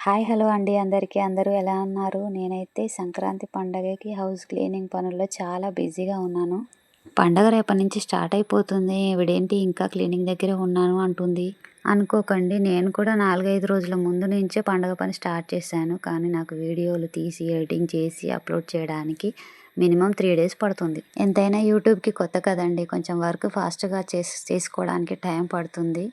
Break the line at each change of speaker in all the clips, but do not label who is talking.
Hi hello అండి అందరికీ. అందరూ ఎలా ఉన్నారు? నేనైతే సంక్రాంతి పండగకి హౌస్ క్లీనింగ్ పనుల్లో చాలా బిజీగా ఉన్నాను. పండగ రేపటి నుంచి స్టార్ట్ అయిపోతుంది. ఇవిడేంటి ఇంకా క్లీనింగ్ దగ్గరే ఉన్నాను అంటుంది. అనుకోకండి నేను కూడా నాలుగైదు రోజుల ముందు నుంచే పండగ పని స్టార్ట్ చేశాను. కానీ నాకు వీడియోలు తీసి ఎడిటింగ్ చేసి అప్లోడ్ చేయడానికి మినిమం త్రీ డేస్ పడుతుంది. ఎంతైనా యూట్యూబ్కి కొత్త కదండి. కొంచెం వర్క్ ఫాస్ట్గా చేసి చేసుకోవడానికి టైం పడుతుంది.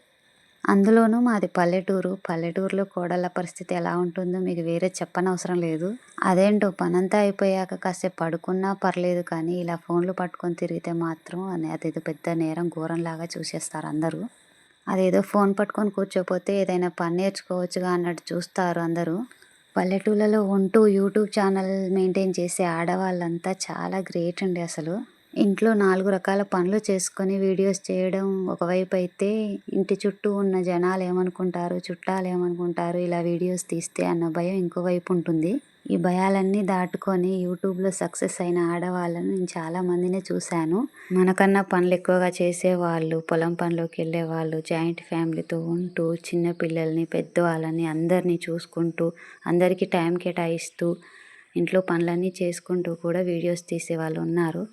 అందులోనూ మాది పల్లెటూరు. పల్లెటూరులో కోడళ్ళ పరిస్థితి ఎలా ఉంటుందో మీకు వేరే చెప్పనవసరం లేదు. అదేంటో పనంతా అయిపోయాక కాసేపు పడుకున్నా పర్లేదు కానీ ఇలా ఫోన్లు పట్టుకొని తిరిగితే మాత్రం అదేదో పెద్ద నేరం ఘోరంలాగా చూసేస్తారు అందరూ. అదేదో ఫోన్ పట్టుకొని కూర్చోపోతే ఏదైనా పని నేర్చుకోవచ్చుగా అన్నట్టు చూస్తారు అందరూ. పల్లెటూళ్ళలో ఉంటూ యూట్యూబ్ ఛానల్ మెయింటైన్ చేసే ఆడవాళ్ళంతా చాలా గ్రేట్ అండి అసలు. ఇంట్లో నాలుగు రకాల పనులు చేసుకొని వీడియోస్ చేయడం ఒకవైపు అయితే ఇంటి చుట్టూ ఉన్న జనాలు ఏమనుకుంటారు చుట్టాలు ఏమనుకుంటారు ఇలా వీడియోస్ తీస్తే అన్న భయం ఇంకో వైపు ఉంటుంది. ఈ భయాలన్నీ దాటుకొని యూట్యూబ్లో సక్సెస్ అయిన ఆడవాళ్ళని నేను చాలామందిని చూశాను. మనకన్నా పనులు ఎక్కువగా చేసేవాళ్ళు పొలం పనిలోకి వెళ్ళే వాళ్ళు జాయింట్ ఫ్యామిలీతో ఉంటూ చిన్న పిల్లల్ని పెద్దవాళ్ళని అందరినీ చూసుకుంటూ అందరికీ టైం కేటాయిస్తూ ఇంట్లో పనులన్నీ చేసుకుంటూ కూడా వీడియోస్ తీసే వాళ్ళు ఉన్నారు.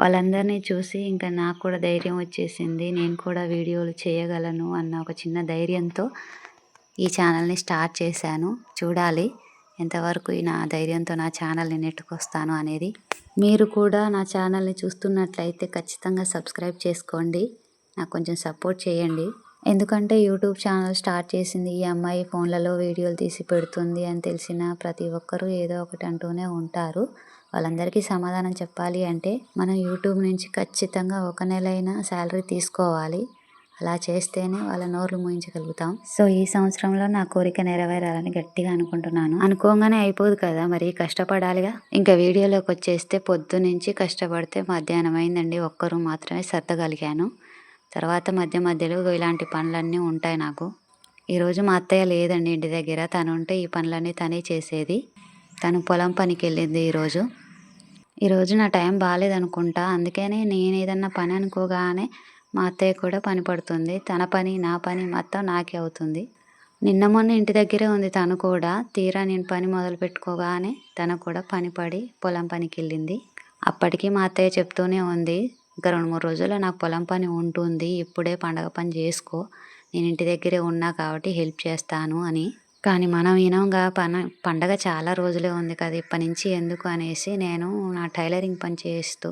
వాళ్ళందరినీ చూసి ఇంకా నాకు కూడా ధైర్యం వచ్చేసింది. నేను కూడా వీడియోలు చేయగలను అన్న ఒక చిన్న ధైర్యంతో ఈ ఛానల్ని స్టార్ట్ చేశాను. చూడాలి ఎంతవరకు నా ధైర్యంతో నా ఛానల్ని నెట్టుకొస్తాను అనేది. మీరు కూడా నా ఛానల్ని చూస్తున్నట్లయితే ఖచ్చితంగా సబ్స్క్రైబ్ చేసుకోండి. నాకు కొంచెం సపోర్ట్ చేయండి. ఎందుకంటే యూట్యూబ్ ఛానల్ స్టార్ట్ చేసింది ఈ అమ్మాయి ఫోన్లలో వీడియోలు తీసి పెడుతుంది అని తెలిసిన ప్రతి ఒక్కరూ ఏదో ఒకటి అంటూనే ఉంటారు. వాళ్ళందరికీ సమాధానం చెప్పాలి అంటే మనం యూట్యూబ్ నుంచి ఖచ్చితంగా ఒక నెల అయినా శాలరీ తీసుకోవాలి. అలా చేస్తేనే వాళ్ళ నోర్లు మూయించగలుగుతాం. సో ఈ సంవత్సరంలో నా కోరిక నెరవేరాలని గట్టిగా అనుకుంటున్నాను. అనుకోగానే అయిపోదు కదా మరి కష్టపడాలిగా. ఇంకా వీడియోలోకి వచ్చేస్తే పొద్దు నుంచి కష్టపడితే మధ్యాహ్నం అయిందండి ఒక్కరు మాత్రమే సర్దగలిగాను. తర్వాత మధ్య మధ్యలో ఇలాంటి పనులన్నీ ఉంటాయి నాకు. ఈరోజు మా అత్తయ్య లేదండి ఇంటి దగ్గర. తను ఉంటే ఈ పనులన్నీ తనే చేసేది. తను పొలం పనికి వెళ్ళింది ఈరోజు ఈరోజు నా టైం బాగాలేదనుకుంటా అందుకనే నేను ఏదన్నా పని అనుకోగానే మా అత్తయ్య కూడా పని పడుతుంది. తన పని నా పని మొత్తం నాకే అవుతుంది. నిన్న మొన్న ఇంటి దగ్గరే ఉంది తను కూడా. తీరా నేను పని మొదలు పెట్టుకోగానే తను కూడా పని పడి పొలం పనికి వెళ్ళింది. అప్పటికి మా అత్తయ్య చెప్తూనే ఉంది. ఇంకా రెండు మూడు రోజుల్లో నాకు పొలం పని ఉంటుంది. ఇప్పుడే పండగ పని చేసుకో. నేను ఇంటి దగ్గరే ఉన్నా కాబట్టి హెల్ప్ చేస్తాను అని. కానీ మనం వినంగా పన పండగ చాలా రోజులే ఉంది కదా. ఇప్పటి నుంచి ఎందుకు అనేసి నేను నా టైలరింగ్ పని చేస్తూ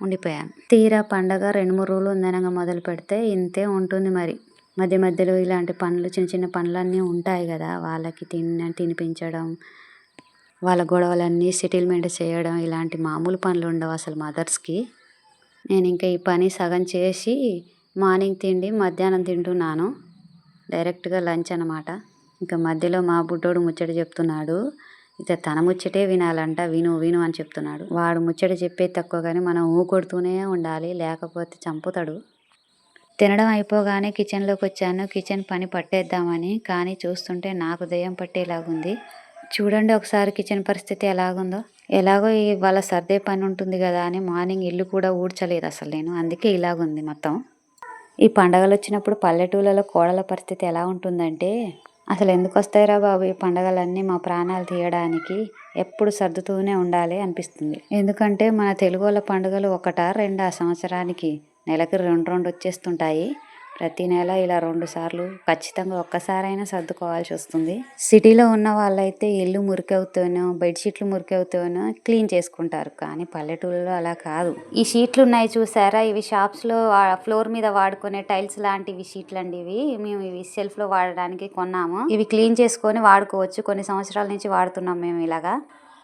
ఉండిపోయాను. తీరా పండగ రెండు మూడు రోజులు ఉందనగా మొదలు పెడితే ఇంతే ఉంటుంది మరి. మధ్య మధ్యలో ఇలాంటి పనులు చిన్న చిన్న పనులన్నీ ఉంటాయి కదా. వాళ్ళకి తిన తినిపించడం వాళ్ళ గొడవలన్నీ సెటిల్మెంట్ చేయడం ఇలాంటి మామూలు పనులు ఉండవు అసలు మదర్స్కి. నేను ఇంకా ఈ పని సగం చేసి మార్నింగ్ తిండి మధ్యాహ్నం తింటున్నాను డైరెక్ట్గా లంచ్ అనమాట ఇంకా మధ్యలో మా బుడ్డోడు ముచ్చట చెప్తున్నాడు. ఇక తన ముచ్చటే వినాలంట విను విను అని చెప్తున్నాడు. వాడు ముచ్చట చెప్పేది తక్కువ కానీ మనం ఊకొడుతూనే ఉండాలి లేకపోతే చంపుతాడు. తినడం అయిపోగానే కిచెన్లోకి వచ్చాను. కిచెన్ పని పట్టేద్దామని కానీ చూస్తుంటే నాకు దయ్యం పట్టేలాగుంది. చూడండి ఒకసారి కిచెన్ పరిస్థితి ఎలాగుందో. ఎలాగో ఇవాళ సర్దే పని ఉంటుంది కదా అని మార్నింగ్ ఇల్లు కూడా ఊడ్చలేదు అసలు నేను. అందుకే ఇలాగుంది మొత్తం. ఈ పండగలు వచ్చినప్పుడు పల్లెటూళ్ళలో కోడల పరిస్థితి ఎలా ఉంటుందంటే అసలు ఎందుకు వస్తాయిరా బాబు ఈ పండగలన్నీ మా ప్రాణాలు తీయడానికి? ఎప్పుడు సర్దుతూనే ఉండాలి అనిపిస్తుంది. ఎందుకంటే మన తెలుగు వాళ్ళ పండుగలు ఒకటా రెండా సంవత్సరానికి? నెలకి రెండు రెండు వచ్చేస్తుంటాయి. ప్రతి నెల ఇలా రెండు సార్లు ఖచ్చితంగా ఒక్కసారైనా సర్దుకోవాల్సి వస్తుంది. సిటీలో ఉన్న వాళ్ళైతే ఇల్లు మురికవుతూనో బెడ్షీట్లు మురికవుతూనో క్లీన్ చేసుకుంటారు. కానీ పల్లెటూళ్ళలో అలా కాదు. ఈ షీట్లు ఉన్నాయి చూసారా? ఇవి షాప్స్లో ఫ్లోర్ మీద వాడుకునే టైల్స్ లాంటివి షీట్లు అండి ఇవి. మేము ఇవి సెల్ఫ్లో వాడడానికి కొన్నాము. ఇవి క్లీన్ చేసుకొని వాడుకోవచ్చు. కొన్ని సంవత్సరాల నుంచి వాడుతున్నాం మేము ఇలాగా.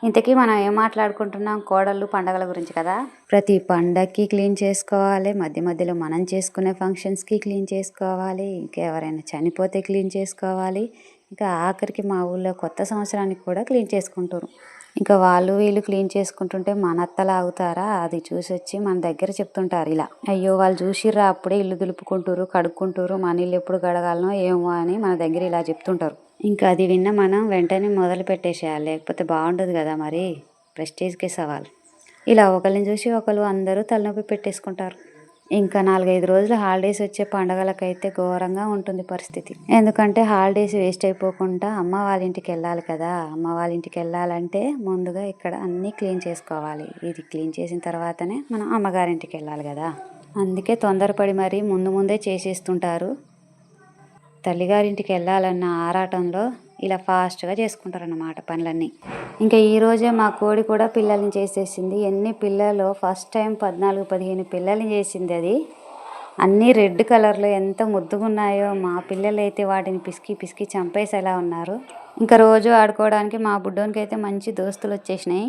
ఇంతకీ మనం ఏం మాట్లాడుకుంటున్నాం? కోడళ్ళు పండగల గురించి కదా. ప్రతి పండగకి క్లీన్ చేసుకోవాలి. మధ్య మధ్యలో మనం చేసుకునే ఫంక్షన్స్కి క్లీన్ చేసుకోవాలి. ఇంకా ఎవరైనా చనిపోతే క్లీన్ చేసుకోవాలి. ఇంకా ఆఖరికి మా ఊళ్ళో కొత్త సంవత్సరానికి కూడా క్లీన్ చేసుకుంటారు ఇంకా వాళ్ళు వీళ్ళు క్లీన్ చేసుకుంటుంటే మన అత్తలు ఆగుతారా? అది చూసి వచ్చి మన దగ్గర చెప్తుంటారు ఇలా. అయ్యో వాళ్ళు చూసిర్రా అప్పుడే ఇల్లు దులుపుకుంటారు కడుక్కుంటారు మన ఇల్లు ఎప్పుడు గడగాలనో ఏమో అని మన దగ్గర ఇలా చెప్తుంటారు. ఇంకా అది విన్న మనం వెంటనే మొదలు పెట్టేసేయాలి. లేకపోతే బాగుండదు కదా మరి. ప్రెస్టేజ్కి సవాల్. ఇలా ఒకరిని చూసి ఒకరు అందరూ తలనొప్పి పెట్టేసుకుంటారు. ఇంకా నాలుగైదు రోజులు హాలిడేస్ వచ్చే పండగలకైతే ఘోరంగా ఉంటుంది పరిస్థితి. ఎందుకంటే హాలిడేస్ వేస్ట్ అయిపోకుండా అమ్మ వాళ్ళ ఇంటికి వెళ్ళాలి కదా. అమ్మ వాళ్ళ ఇంటికి వెళ్ళాలంటే ముందుగా ఇక్కడ అన్నీ క్లీన్ చేసుకోవాలి. ఇది క్లీన్ చేసిన తర్వాతనే మనం అమ్మగారింటికి వెళ్ళాలి కదా. అందుకే తొందరపడి మరీ ముందు ముందే చేసేస్తుంటారు. తల్లిగారింటికి వెళ్ళాలన్న ఆరాటంలో ఇలా ఫాస్ట్గా చేసుకుంటారన్నమాట పనులన్నీ. ఇంకా ఈరోజే మా కోడి కూడా పిల్లల్ని చేసేసింది. ఎన్ని పిల్లలు ఫస్ట్ టైం పద్నాలుగు పదిహేను పిల్లల్ని చేసింది అది. అన్నీ రెడ్ కలర్లో ఎంత ముద్దుగున్నాయో మా పిల్లలు అయితే వాటిని పిసికి పిసికి చంపేసేలా ఉన్నారు. ఇంకా రోజు ఆడుకోవడానికి మా బుడ్డోనికి అయితే మంచి దోస్తులు వచ్చేసినాయి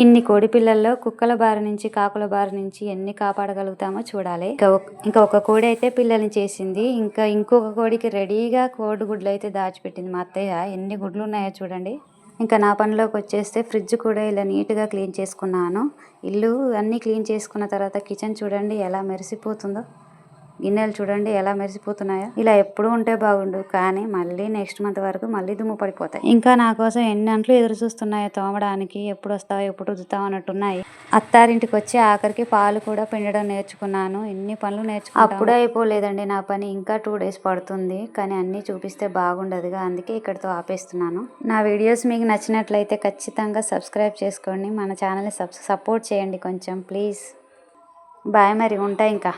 ఇన్ని కోడి పిల్లల్లో కుక్కల బారి నుంచి కాకుల బారి నుంచి ఎన్ని కాపాడగలుగుతామో చూడాలి. ఇంకా ఒక- ఇంకా ఒక కోడి అయితే పిల్లల్ని చేసింది. ఇంకా ఇంకొక కోడికి రెడీగా కోడి గుడ్లు అయితే దాచిపెట్టింది మా అత్తయ్య. ఎన్ని గుడ్లు ఉన్నాయో చూడండి. ఇంకా నా పనిలోకి వచ్చేస్తే ఫ్రిడ్జ్ కూడా ఇలా నీట్గా క్లీన్ చేసుకున్నాను. ఇల్లు అన్నీ క్లీన్ చేసుకున్న తర్వాత కిచెన్ చూడండి ఎలా మెరిసిపోతుందో. గిన్నెలు చూడండి ఎలా మెరిసిపోతున్నాయో. ఇలా ఎప్పుడు ఉంటే బాగుండు కానీ మళ్ళీ నెక్స్ట్ మంత్ వరకు మళ్ళీ దుమ్ము పడిపోతాయి. ఇంకా నా కోసం ఎన్ని అంట్లు ఎదురు చూస్తున్నాయో తోమడానికి ఎప్పుడు వస్తావు ఎప్పుడు రుద్దుతావు అన్నట్టున్నాయి. అత్తారింటికి వచ్చి ఆఖరికి పాలు కూడా పిండడం నేర్చుకున్నాను ఎన్ని పనులు నేర్చుకు అప్పుడే అయిపోలేదండి నా పని ఇంకా టూ డేస్ పడుతుంది కానీ అన్నీ చూపిస్తే బాగుండదుగా అందుకే ఇక్కడితో ఆపేస్తున్నాను. నా వీడియోస్ మీకు నచ్చినట్లయితే ఖచ్చితంగా సబ్స్క్రైబ్ చేసుకోండి మన ఛానల్ని సపోర్ట్ చేయండి కొంచెం ప్లీజ్. బాయ్ మరి ఉంటాయి ఇంకా.